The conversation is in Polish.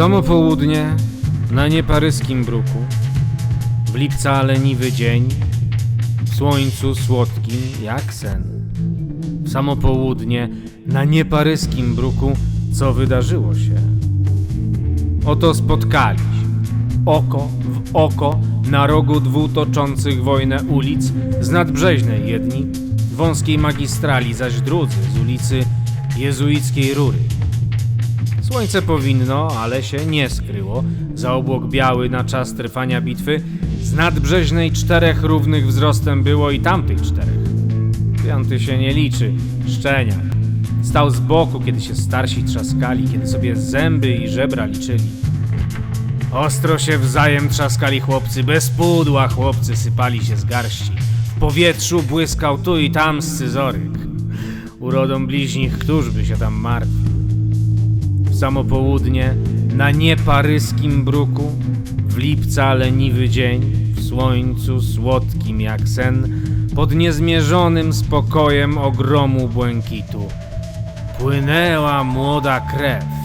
Samo południe na nieparyskim bruku, w lipca leniwy dzień, w słońcu słodkim jak sen. W samo południe na nieparyskim bruku, co wydarzyło się? Oto spotkaliśmy, oko w oko, na rogu dwóch toczących wojnę ulic, z nadbrzeźnej jedni, wąskiej magistrali, zaś drudzy z ulicy jezuickiej Rury. Słońce powinno, ale się nie skryło, za obłok biały na czas trwania bitwy, z nadbrzeźnej czterech równych wzrostem było i tamtych czterech. Piąty się nie liczy, szczeniak. Stał z boku, kiedy się starsi trzaskali, kiedy sobie zęby i żebra liczyli. Ostro się wzajem trzaskali chłopcy, bez pudła chłopcy sypali się z garści. W powietrzu błyskał tu i tam scyzoryk. Urodą bliźnich, któż by się tam martwił? Samo południe, na nieparyskim bruku, w lipca leniwy dzień, w słońcu słodkim jak sen, pod niezmierzonym spokojem ogromu błękitu, płynęła młoda krew.